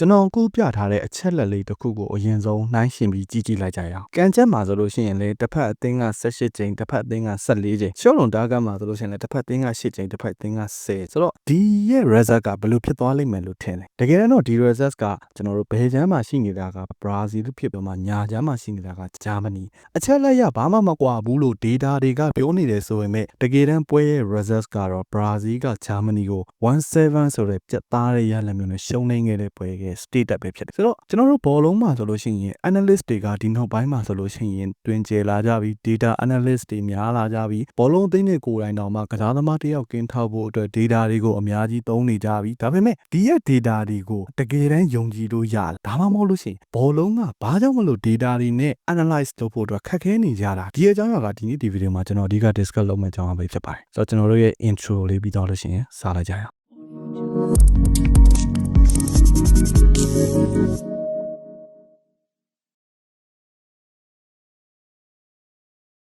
ကျွန်တော်ကူးပြထားတဲ့အချက်လက်လေးတစ်ခုကိုအရင်ဆုံးနှိုင်းရှင်ပြီးကြည့်ကြည့်လိုက်ကြရအောင်။ကန်ချက်မှာဆိုလို့ရှိရင်လေတစ်ဖက်အသင်းက18ချိန်တစ်ဖက်အသင်းက14ချိန်ရှော့လွန်တာကမှာဆိုလို့ရှိရင်လေတစ်ဖက်အသင်းက8ချိန်တစ်ဖက်အသင်းက10ဆိုတော့ဒီရဲ့ result ကဘယ်လိုဖြစ်သွားလိမ့်မယ်လို့ထင်လဲ။တကယ်တော့ဒီ result ကကျွန်တော်တို့ဘယ်ချမ်းမှာရှိနေတာကဘရာဇီးဖြစ်ပြီးမှညာချမ်းမှာရှိနေတာကဂျာမနီအချက်လက်ရဘာမှမကွာဘူးလို့ data တွေကပြောနေတယ်ဆိုပေမဲ့တကယ်တမ်းပွဲရဲ့ result ကတော့ဘရာဇီးကဂျာမနီကို1-7ဆိုတဲ့ပြတ်သားတဲ့ရလဒ်မျိုးနဲ့ရှုံးနေခဲ့တဲ့ပွဲရဲ့ state တက်ပဲဖြစ်တယ်ဆိုတော့ကျွန်တော်တို့ဘောလုံးမှာဆိုလို့ရှိရင် analyst တွေကဒီနောက်ပိုင်းမှာဆိုလို့ရှိရင်တွင်ကျလာကြပြီး data analyst တွေများလာကြပြီးဘောလုံးအသင်းတွေကိုယ်တိုင်တောင်မှကစားသမားတယောက်ကင်းထောက်ဖို့အတွက် data တွေကိုအများကြီးသုံးနေကြပြီဒါပေမဲ့ဒီရဲ့ data တွေကိုတကယ်တမ်းယုံကြည်လို့ရလားဒါမှမဟုတ်လို့ရှိရင်ဘောလုံးကဘာကြောင့်မလို့ data တွေနဲ့ analyze လုပ်ဖို့အတွက်ခက်ခဲနေကြတာဒီအကြောင်းအရာကဒီနေ့ဒီဗီဒီယိုမှာကျွန်တော်အဓိက discuss လုပ်မယ့်အကြောင်းအရာပဲဖြစ်ပါတယ်ဆိုတော့ကျွန်တော်တို့ရဲ့ intro လေးပြီးတော့လို့ရှိရင်စလိုက်ကြရအောင်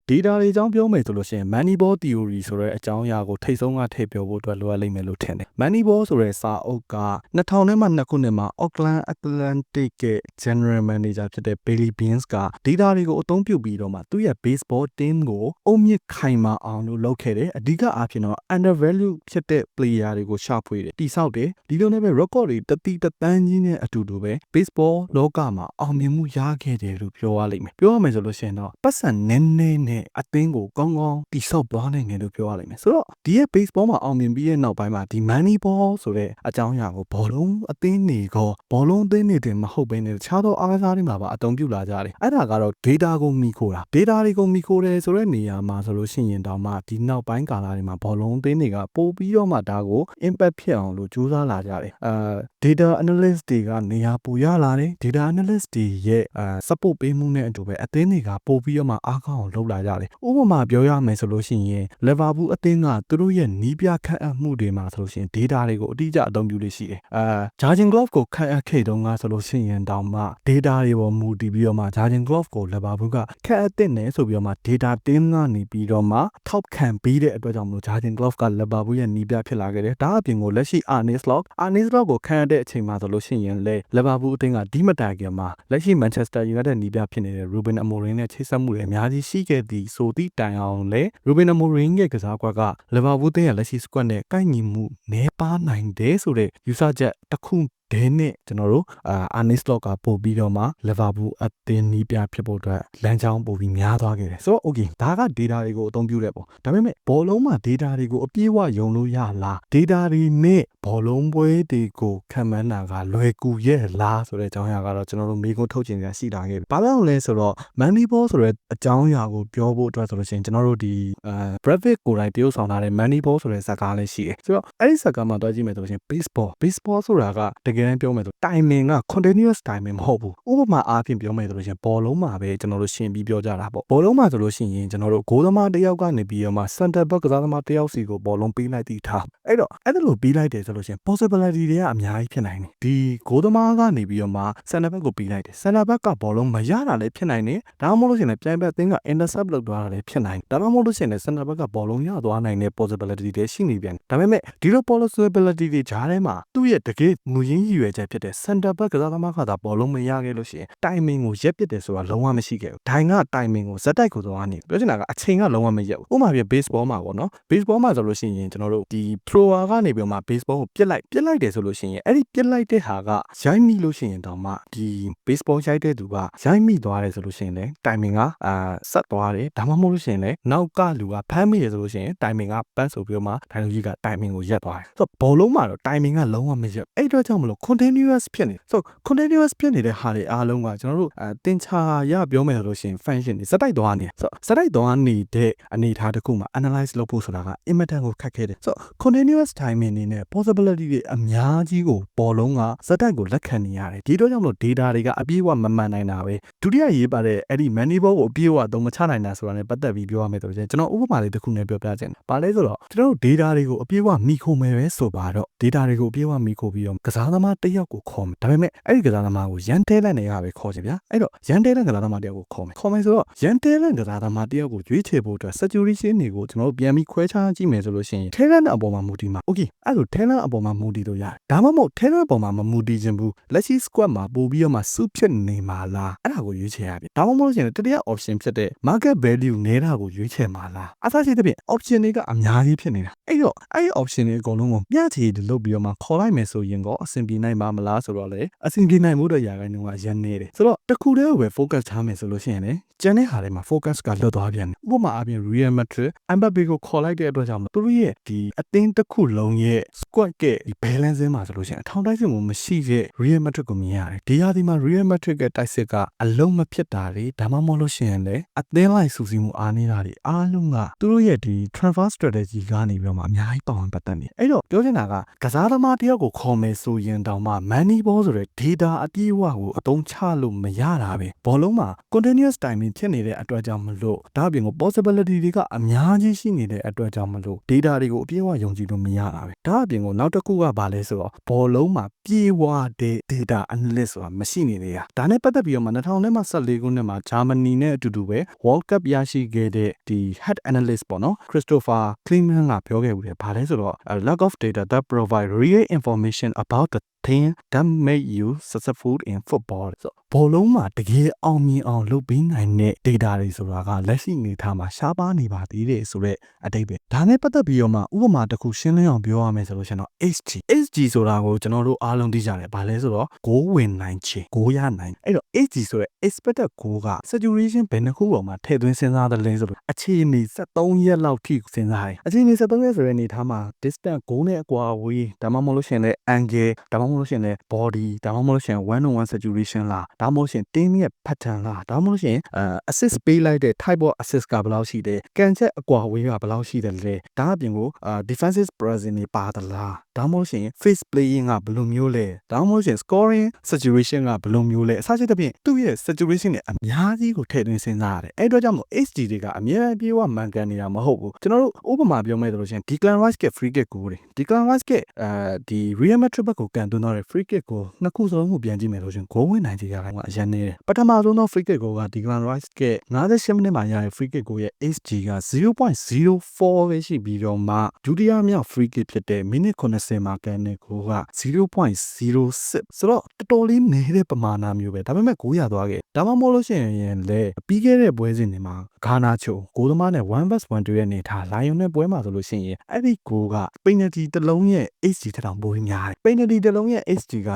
data တွေအကြောင်းပြောမယ်ဆိုလို့ရှိရင် Moneyball theory ဆိုတဲ့အကြောင်းအရာကိုထိတ်ဆုံးကထည့်ပြောဖို့အတွက်လိုအပ်လိမ့်မယ်လို့ထင်တယ်။ Moneyball ဆိုတဲ့စာအုပ်က2000နဲ့မှ2ခုနှစ်မှာ Auckland Atlantic ရဲ့ General Manager ဖြစ်တဲ့ Billy Beans က data တွေကိုအသုံးပြုပြီးတော့မှသူ့ရဲ့ baseball team ကိုအုံမြင့်ခိုင်မာအောင်လို့လုပ်ခဲ့တယ်။အဓိကအားဖြင့်တော့ undervalue ဖြစ်တဲ့ player တွေကိုရှာဖွေတယ်။တိဆောက်တယ်။ဒီလိုနဲ့ပဲ record တွေတတိတသန်းကြီးနဲ့အတူတူပဲ baseball လောကမှာအောင်မြင်မှုရခဲ့တယ်လို့ပြောရလိမ့်မယ်။ပြောရမယ်ဆိုလို့ရှိရင်တော့ပတ်စံနည်းနည်းနဲ့အသင်းကိုကောင်းကောင်းတိဆောက်သွားနိုင်တယ်လို့ပြောရလိမ့်မယ်ဆိုတော့ဒီရဲ့ baseball မှာအောင်မြင်ပြီးရဲ့နောက်ပိုင်းမှာဒီ money ball ဆိုတဲ့အကြောင်းအရာကိုဘောလုံးအသင်းတွေကောဘောလုံးအသင်းတွေတင်မဟုတ်ဘဲနဲ့တခြားသောအားကစားတွေမှာပါအသုံးပြုလာကြတယ်အဲ့ဒါကတော့ data ကိုမိခိုတာ data တွေကိုမိခိုတယ်ဆိုတဲ့နေရာမှာဆိုလို့ရှိရင်တောင်မှဒီနောက်ပိုင်းကာလတွေမှာဘောလုံးအသင်းတွေကပို့ပြီးတော့မှဒါကို impact ဖြစ်အောင်လို့ကြိုးစားလာကြတယ်အာ data analyst တွေကနေရာပိုရလာတယ် data analyst တွေရဲ့အာ support ပေးမှုနဲ့အတူပဲအသင်းတွေကပို့ပြီးတော့မှအားကောင်းအောင်လုပ်လာကြတယ်ဥပမာပြောရမယ်ဆိုလို့ရှိရင် Liverpool အသင်းကသူတို့ရဲ့နီးပြခန့်အပ်မှုတွေမှာဆိုလို့ရှိရင် data တွေကိုအတိအကျအသုံးပြုလို့ရှိတယ်အာ Jurgen Klopp ကိုခန့်အပ်ခဲ့တုန်းကဆိုလို့ရှိရင်တောင်မှ data တွေပေါ်မူတည်ပြီးတော့မှ Jurgen Klopp ကို Liverpool ကခန့်အပ်တဲ့နယ်ဆိုပြီးတော့မှ data team ကနေပြီးတော့မှထောက်ခံပြီးတဲ့အတွက်ကြောင့်မလို့ Jurgen Klopp က Liverpool ရဲ့နီးပြဖြစ်လာခဲ့တယ်ဒါအပြင်ကိုလက်ရှိ Arne Slot Arne Slot ကိုခန့်အပ်တဲ့အချိန်မှာဆိုလို့ရှိရင်လေ Liverpool အသင်းကဒီမတိုင်ခင်မှာလက်ရှိ Manchester United နီးပြဖြစ်နေတဲ့ Ruben Amorim နဲ့ချိတ်ဆက်မှုတွေအများကြီးရှိခဲ့သည်ဆိုသည့်တိုင်အောင်လေ Ruben Amorim ရဲ့ကစားကွက်က Liverpool အသင်းရဲ့လက်ရှိ squad နဲ့ကိုက်ညီမှုနည်းပါးနိုင်တယ်ဆိုတဲ့ယူဆချက်တစ်ခု ဒဲနဲ့ကျွန်တော်တို့အာအာနီစလော့ကပို့ပြီးတော့မှလီဗာပူးအသင်းနီးပြဖြစ်ဖို့အတွက်လမ်းကြောင်းပို့ပြီးများသွားခဲ့တယ်ဆိုတော့ okay ဒါက data တွေကိုအသုံးပြုတဲ့ပုံဒါပေမဲ့ဘောလုံးမှာ data တွေကိုအပြည့်အဝယုံလို့ရလား data တွေနဲ့ဘောလုံးပွဲတွေကိုခံမှန်းတာကလွယ်ကူရဲ့လားဆိုတဲ့အကြောင်းအရာကတော့ကျွန်တော်တို့မိကုန်းထုတ်ချင်ကြရှိတာခဲ့ဘာလို့လဲဆိုတော့ money ball ဆိုတဲ့အကြောင်းအရာကိုပြောဖို့အတွက်ဆိုလို့ရှိရင်ကျွန်တော်တို့ဒီအာ Bradford ကိုယ်တိုင်တရုပ်ဆောင်ထားတဲ့ money ball ဆိုတဲ့ဇာတ်ကားလေးရှိတယ်ဆိုတော့အဲ့ဒီဇာတ်ကားမှာတွားကြည့်မယ်ဆိုလို့ရှိရင် baseball baseball ဆိုတာကတကယ်တမ်းပြောမယ်ဆို timing က continuous timing မဟုတ်ဘူးဥပမာအားဖြင့်ပြောမယ်ဆိုလို့ရှိရင်ဘောလုံးမှာပဲကျွန်တော်တို့ရှင်းပြီးပြောကြတာပေါ့ဘောလုံးမှာဆိုလို့ရှိရင်ကျွန်တော်တို့ဂိုးသမားတစ်ယောက်ကနေပြီးတော့မှ center back ကစားသမားတစ်ယောက်စီကိုဘောလုံးပေးလိုက်တည်ထားအဲ့တော့အဲ့ဒါလိုပေးလိုက်တယ်ဆိုလို့ရှိရင် possibility တွေကအများကြီးဖြစ်နိုင်တယ်ဒီဂိုးသမားကနေပြီးတော့မှ center back ကိုပေးလိုက်တယ် center back ကဘောလုံးမရတာလည်းဖြစ်နိုင်တယ်ဒါမှမဟုတ်လို့ရှိရင်လည်းပြိုင်ဘက်အသင်းက intercept လုပ်သွားတာလည်းဖြစ်နိုင်တယ်ဒါမှမဟုတ်လို့ရှိရင်လည်း center back ကဘောလုံးရသွားနိုင်တဲ့ possibility တွေရှိနေပြန်ဒါပေမဲ့ဒီလို possibility တွေဂျားထဲမှာသူ့ရဲ့တကယ်မူရင်းရည်ရွယ်ချက်ဖြစ်တဲ့ center back ကစားသမားကသာဘောလုံးမရခဲ့လို့ရှိရင် timing ကိုရက်ပစ်တယ်ဆိုတာလုံးဝမရှိခဲ့ဘူးဒိုင်က timing ကိုဇက်တိုက်ကိုသွားနေပြောချင်တာကအချိန်ကလုံးဝမရက်ဘူးဥပမာပြ baseball မှာပေါ့နော် baseball မှာဆိုလို့ရှိရင်ကျွန်တော်တို့ဒီ thrower ကနေပြီးတော့မှ baseball ကိုပြစ်လိုက်ပြစ်လိုက်တယ်ဆိုလို့ရှိရင်အဲ့ဒီပြစ်လိုက်တဲ့ဟာကရိုက်မိလို့ရှိရင်တော့မှဒီ baseball ရိုက်တဲ့သူကရိုက်မိသွားတယ်ဆိုလို့ရှိရင်လည်း timing ကအာဆက်သွားတယ်ဒါမှမဟုတ်လို့ရှိရင်လည်းနောက်ကလူကဖမ်းမိတယ်ဆိုလို့ရှိရင် timing ကပတ်ဆိုပြီးတော့မှဒိုင်လူကြီးက timing ကိုရက်သွားတယ်ဆိုတော့ဘောလုံးမှာတော့ timing ကလုံးဝမရက်အဲ့အတွက်ကြောင့်မလို့ continuous ဖြစ်နေဆို continuous ဖြစ်နေတဲ့ဟာတွေအားလုံးကကျွန်တော်တို့အဲတင်ချာရပြောမယ်လို့ရှိရင် function တွေစက်တိုက်သွားနေဆိုစက်တိုက်သွားနေတဲ့အနေအထားတစ်ခုမှာ analyze လုပ်ဖို့ဆိုတာကအင်မတန်ကိုခက်ခဲတယ်ဆို continuous timing နေနဲ့ possibility တွေအများကြီးကိုပေါ်လုံးကစက်တိုက်ကိုလက်ခံနေရတယ်ဒီတော့ကြောင့်မလို့ data တွေကအပြည့်အဝမမှန်နိုင်တာပဲဒုတိယရေးပါတဲ့အဲ့ဒီ manifold ကိုအပြည့်အဝသုံးမချနိုင်တာဆိုတာနဲ့ပတ်သက်ပြီးပြောရမယ်ဆိုရင်ကျွန်တော်ဥပမာလေးတစ်ခုနဲ့ပြောပြချင်တယ်။ဘာလဲဆိုတော့ကျွန်တော်တို့ data တွေကိုအပြည့်အဝမိခိုမယ်ပဲဆိုပါတော့ data တွေကိုအပြည့်အဝမိခိုပြီးတော့ကစားသမားမားတစ်ယောက်ကိုခေါ်မယ်ဒါပေမဲ့အဲ့ဒီကစားသမားကိုရန်တဲလန်နေရပဲခေါ်ချင်ဗျာအဲ့တော့ရန်တဲလန်ကစားသမားတစ်ယောက်ကိုခေါ်မယ်ခေါ်မယ်ဆိုတော့ရန်တဲလန်ကစားသမားတစ်ယောက်ကိုရွေးချယ်ဖို့အတွက် saturation တွေကိုကျွန်တော်တို့ပြန်ပြီးခွဲခြားကြည့်မယ်ဆိုလို့ရှိရင် talent အပေါ်မှာမူတည်မှာ okay အဲ့လို talent အပေါ်မှာမူတည်လို့ရတယ်ဒါမှမဟုတ် talent အပေါ်မှာမမူတည်ခြင်းဘူးလက်ရှိ squad မှာပို့ပြီးတော့မှစုဖြစ်နေမှာလားအဲ့ဒါကိုရွေးချယ်ရပြီဒါမှမဟုတ်လို့ရှိရင်တတိယ option ဖြစ်တဲ့ market value နေတာကိုရွေးချယ်မှာလားအစားရှိတဲ့ဖြင့် option တွေကအများကြီးဖြစ်နေတာ အဲ့တော့အဲ့ဒီ option တွေအကုန်လုံးကိုမျှချေလုပ်ပြီးတော့မှခေါ်လိုက်မယ်ဆိုရင်ကောအဆင်ပြေနိုင်ပါမလားဆိုတော့လေအဆင်ပြေနိုင်မှုတော့ရာခိုင်နှုန်းကရန်နေတယ်ဆိုတော့တစ်ခုတည်းကိုပဲ focus ထားမယ်ဆိုလို့ရှိရင်လေကျန်တဲ့ဟာတွေမှာ focus ကလွတ်သွားပြန်တယ်ဥပမာအပြင် Real Madrid Mbappe ကိုခေါ်လိုက်တဲ့အတွက်ကြောင့်သူတို့ရဲ့ဒီအသင်းတစ်ခုလုံးရဲ့ squad ကဒီ balance မှာဆိုလို့ရှိရင်အထောင်တိုက်စစ်မှုမရှိတဲ့ Real Madrid ကိုမြင်ရတယ်ဒီဟာဒီမှာ Real Madrid ရဲ့တိုက်စစ်ကအလုံးမဖြစ်တာတွေဒါမှမဟုတ်လို့ရှိရင်လေအသင်းလိုက်စူးစီးမှုအားနေတာတွေအားလုံးကသူတို့ရဲ့ဒီ transfer strategy ကနေပြီးတော့မှအများကြီးပါဝင်ပတ်သက်နေအဲ့တော့ပြောချင်တာကကစားသမားတယောက်ကိုခေါ်မယ်ဆိုရင်တောင်မှ money ball ဆိုတဲ့ data အပြည့်အဝကိုအသုံးချလို့မရတာပဲဘောလုံးမှာ continuous timing ဖြစ်နေတဲ့အတွက်ကြောင့်မလို့ဒါအပြင်ကို possibility တွေကအများကြီးရှိနေတဲ့အတွက်ကြောင့်မလို့ data တွေကိုအပြည့်အဝယုံကြည်လို့မရတာပဲဒါအပြင်ကိုနောက်တစ်ခုကဘာလဲဆိုတော့ဘောလုံးမှာပြေဝတဲ့ data analyst ဆိုတာမရှိနေလေရဒါနဲ့ပတ်သက်ပြီးတော့မှ2014ခုနှစ်မှာဂျာမနီနဲ့အတူတူပဲ World Cup ရရှိခဲ့တဲ့ဒီ head analyst ပေါ့နော် Christopher Kleeman ကပြောခဘူးတယ်ဘာလဲဆိုတော့ a lack of data that provide real information about the thing that make you successful in football ဆိုဘောလုံးမှာတကယ်အောင်မြင်အောင်လုပ်ပေးနိုင်တဲ့ data တွေဆိုတာကလက်ရှိအနေထားမှာရှားပါနေပါသေးတယ်ဆိုတော့အတိတ်ပဲဒါနဲ့ပတ်သက်ပြီးတော့မှဥပမာတစ်ခုရှင်းလင်းအောင်ပြောရမယ်ဆိုလို့ရှိရင်တော့ HG HG ဆိုတာကိုကျွန်တော်တို့အားလုံးသိကြတယ်ဘာလဲဆိုတော့ goal ဝင်နိုင်ခြင်း goal ရနိုင်အဲ့တော့ HG ဆိုတဲ့ expected goal က saturation ဘယ်နှခုပေါ်မှာထည့်သွင်းစဉ်းစားတယ်လဲဆိုတော့အခြေအနေ73ရက်လောက်ထိစဉ်းစားတယ်အခြေအနေ73ရက်ဆိုတဲ့အနေထားမှာ distance goal နဲ့အကွာအဝေးဒါမှမဟုတ်လို့ရှိရင်လည်း angle ဒါမှမဟုတ်လို့ရှိရင်လည်း body ဒါမှမဟုတ်လို့ရှိရင် one on one saturation လားဒါမှမဟုတ်လို့ရှိရင် team ရဲ့ pattern လားဒါမှမဟုတ်လို့ရှိရင်အဲ assist ပေးလိုက်တဲ့ type of assist ကဘယ်လောက်ရှိတယ်ကန်ချက်အကွာအဝေးကဘယ်လောက်ရှိတယ်လဲဒါအပြင်ကိုအာ defensive presence တွေပါသလား ဒါမှမဟုတ်လို့ရှိရင် face playing ကဘယ်လိုမျိုးလဲဒါမှမဟုတ်လို့ရှိရင် scoring situation ကဘယ်လိုမျိုးလဲအစရှိတဲ့ဖြင့်သူ့ရဲ့ situation တွေအများကြီးကိုထည့်သွင်းစဉ်းစားရတယ်အဲ့အတွက်ကြောင့်မို့ HD တွေကအများအပြည့်အဝမှန်ကန်နေတာမဟုတ်ဘူးကျွန်တော်တို့ဥပမာပြောမယ်ဆိုလို့ရှိရင် Declan Rice က free kick ကိုတွေ Declan Rice ကအဲဒီ Real Madrid ဘက်ကိုကန်သွင်းတော့တဲ့ free kick ကိုနှစ်ခုစလုံးကိုပြန်ကြည့်မယ်လို့ရှင် goal ဝင်နိုင်ကြရခိုင်ကအရင်နေတယ်ပထမဆုံးသော free kick ကိုက Declan Rice က58မိနစ်မှာရတဲ့ free kick ကိုရဲ့ HD က0.04ပဲရှိပြီးတော့မှဒုတိယမြောက် free kick ဖြစ်တဲ့မိနစ်80မှာကန်တဲ့ကိုက0.06ဆိုတော့တော်တော်လေးနေတဲ့ပမာဏမျိုးပဲဒါပေမဲ့ကိုရသွားခဲ့ဒါမှမဟုတ်လို့ရှိရင်လေပြီးခဲ့တဲ့ပွဲစဉ်တွေမှာဂါနာချိုဂိုးသမားနဲ့1 vs 1တွေ့ရနေတာလိုင်ယွန်နဲ့ပွဲမှာဆိုလို့ရှိရင်အဲ့ဒီကိုကပိနတီတစ်လုံးရဲ့ HD ထက်တောင်ပိုများတယ်ပိနတီတစ်လုံးရဲ့ HD က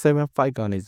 0.75ကနေ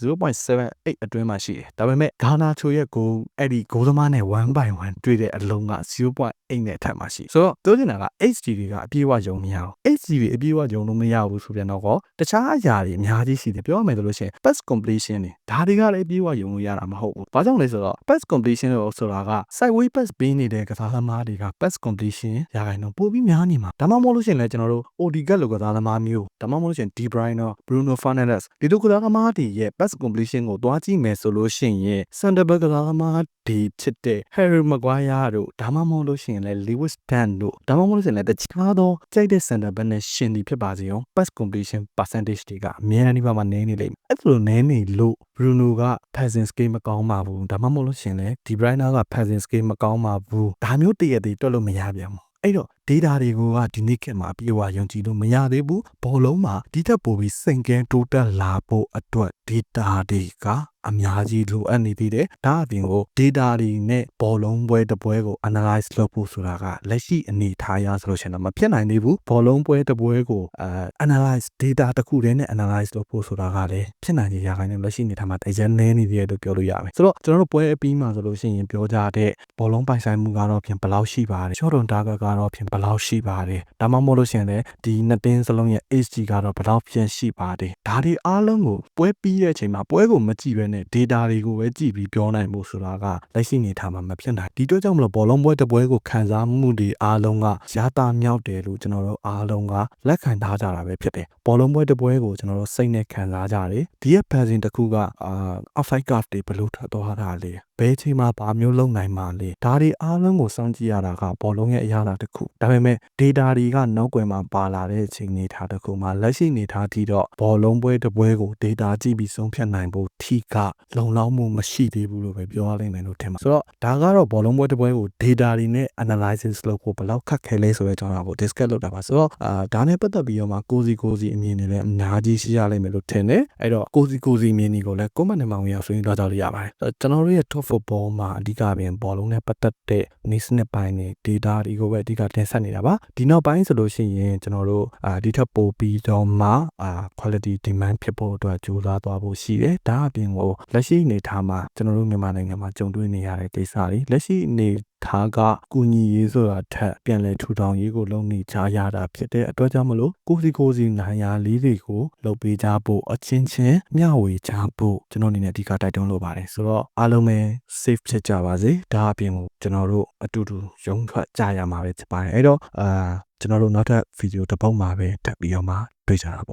0.78အတွင်းမှာရှိတယ်ဒါပေမဲ့ဂါနာချိုရဲ့ဂိုးအဲ့ဒီဂိုးသမားနဲ့1 by 1တွေ့တဲ့အလုံးက0.8နဲ့ထပ်မှာရှိဆိုတော့ပြောချင်တာက HD တွေကအပြည့်အဝယုံမရဘူး HD တွေအပြည့်အဝယုံလို့မရဘူးဆိုပြန်တော့ကောတခြားအရာတွေအများကြီးရှိတယ်ပြောရမယ်ဆိုလို့ရှိရင် pass completion တွေဒါတွေကလည်းအပြည့်အဝယုံလို့ရတာမဟုတ်ဘူးဘာကြောင့်လဲဆိုတော့ pass completion လို့ဆိုတာက sideway pass ပေးနေတဲ့ကစားသမားတွေက pass completion ရာခိုင်နှုန်းပိုပြီးများနေမှာဒါမှမဟုတ်လို့ရှိရင်လည်းကျွန်တော်တို့ ODGAT လို့ကစားသမားမျိုးဒါမှမဟုတ်လို့ရှိရင် De Bruyne နော် Bruno Fernandes ဒီလိုကစားသမားတွေရဲ့ pass completion ကိုတွားကြည့်မယ်ဆိုလို့ရှိရင် center back ကစားသမားတွေဖြစ်တဲ့ Harry Maguire တို့ဒါမှမဟုတ်လို့ရှိရင်လည်း Lewis Dunk တို့ဒါမှမဟုတ်လို့ရှိရင်လည်းတခြားသောကြိုက်တဲ့ center back နဲ့ရှင်ဒီဖြစ်ပါစေအောင် pass completion percentage တွေကအများကြီးပါမှနည်းနေလိမ့်မယ်အဲ့လိုနည်းနေလို့ Bruno က passing skill မကောင်းပါဘူးဒါမှမဟုတ်လို့ရှိရင်လည်း De Bruyne က passing skill မကောင်းပါဘူးဒါမျိုးတည့်ရသေးတွက်လို့မရပြန်ဘူးအဲ့တော့ data တွေကိုကဒီနေ့ခေတ်မှာအပြည့်အဝယုံကြည်လို့မရသေးဘူးဘောလုံးမှာဒီထက်ပိုပြီးစိန်ကန်းတိုးတက်လာဖို့အတွက် data တွေကအများကြီးလိုအပ်နေသေးတယ်ဒါအပြင်ကို data တွေနဲ့ဘောလုံးပွဲတစ်ပွဲကို analyze လုပ်ဖို့ဆိုတာကလက်ရှိအနေထားရဆိုလို့ရှိရင်တော့မဖြစ်နိုင်သေးဘူးဘောလုံးပွဲတစ်ပွဲကိုအဲ analyze data တစ်ခုတည်းနဲ့ analyze လုပ်ဖို့ဆိုတာကလည်းဖြစ်နိုင်ကြရခိုင်နေလက်ရှိအနေထားမှာတရနည်းနေသေးတယ်လို့ပြောလို့ရမယ်ဆိုတော့ကျွန်တော်တို့ပွဲအပြီးမှာဆိုလို့ရှိရင်ပြောကြတဲ့ဘောလုံးပိုင်ဆိုင်မှုကတော့ဖြင့်ဘယ်လောက်ရှိပါတယ် short on target ကတော့ဖြင့်ဘယ်လောက်ရှိပါတယ်ဒါမှမဟုတ်လို့ရှိရင်လည်းဒီနှစ်တင်းစလုံးရဲ့ HG ကတော့ဘယ်လောက်ဖြင့်ရှိပါတယ်ဒါတွေအားလုံးကိုပွဲပြီးတဲ့အချိန်မှာပွဲကိုမကြည့်ဘဲနဲ့ data တွေကိုပဲကြည့်ပြီးပြောနိုင်ဖို့ဆိုတာကလက်ရှိအနေထားမှာမဖြစ်နိုင်ဒီတော့ကြောင့်မလို့ဘောလုံးပွဲတစ်ပွဲကိုခံစားမှုတွေအားလုံးကရတာမြောက်တယ်လို့ကျွန်တော်တို့အားလုံးကလက်ခံထားကြတာပဲဖြစ်တယ်ဘောလုံးပွဲတစ်ပွဲကိုကျွန်တော်တို့စိတ်နဲ့ခံစားကြတယ်ဒီရဲ့ passing တစ်ခုကအာ offside card တွေဘယ်လိုထွက်သွားတာလဲဘယ်ချိန်မှာဘာမျိုးလုပ်နိုင်မှာလဲဒါတွေအားလုံးကိုစောင့်ကြည့်ရတာကဘောလုံးရဲ့အရာတစ်ခုဒါပေမဲ့ data တွေကနောက်ွယ်မှာပါလာတဲ့အချိန်နေထားတစ်ခုမှာလက်ရှိနေထားပြီးတော့ဘောလုံးပွဲတစ်ပွဲကို data ကြည့်ပြီးဆုံးဖြတ်နိုင်ဖို့ထိကလုံလောက်မှုမရှိသေးဘူးလို့ပဲပြောရလိမ့်မယ်လို့ထင်ပါဆိုတော့ဒါကတော့ဘောလုံးပွဲတစ်ပွဲကို data တွေနဲ့ analysis လုပ်ဖို့ဘယ်လောက်ခက်ခဲလဲဆိုတဲ့အကြောင်းအရာကို discuss လုပ်တာပါဆိုတော့အာဒါနဲ့ပတ်သက်ပြီးတော့မှကိုစီကိုစီအမြင်တွေလည်းအများကြီးရှိရလိမ့်မယ်လို့ထင်တယ်အဲ့တော့ကိုစီကိုစီအမြင်တွေကိုလည်း comment နဲ့မှဝင်ရောက်ဆွေးနွေးသွားကြလို့ရပါတယ်ဆိုတော့ကျွန်တော်တို့ရဲ့ top football မှာအဓိကပြင်ဘောလုံးနဲ့ပတ်သက်တဲ့နေ့စနစ်ပိုင်းတွေ data တွေကိုပဲအဓိကတင်ဆက်နေတာပါဒီနောက်ပိုင်းဆိုလို့ရှိရင်ကျွန်တော်တို့အာဒီထက်ပိုပြီးတော့မှအာ quality demand ဖြစ်ဖို့အတွက်ကြိုးစားသွားဖို့ရှိတယ်ဒါအပြင်ကိုလက်ရှိအနေထားမှာကျွန်တော်တို့မြန်မာနိုင်ငံမှာကြုံတွေ့နေရတဲ့ကိစ္စတွေလက်ရှိအနေ ထားကကုညီရေးဆိုတာထက်ပြန်လည်ထူထောင်ရေးကိုလုပ်နေကြရတာဖြစ်တဲ့အတွက်ကြောင့်မလို့ကိုစီကိုစီနိုင်ရာလေးတွေကိုလုပ်ပေးကြဖို့အချင်းချင်းမျှဝေကြဖို့ကျွန်တော်အနေနဲ့အဓိကတိုက်တွန်းလိုပါတယ်ဆိုတော့အားလုံးပဲ safe ဖြစ်ကြပါစေဒါအပြင်ကိုကျွန်တော်တို့အတူတူရုံးထွက်ကြရမှာပဲဖြစ်ပါတယ်အဲ့တော့အာကျွန်တော်တို့နောက်ထပ်ဗီဒီယိုတစ်ပုဒ်မှာပဲတက်ပြီးတော့မှတွေ့ကြတာပေါ့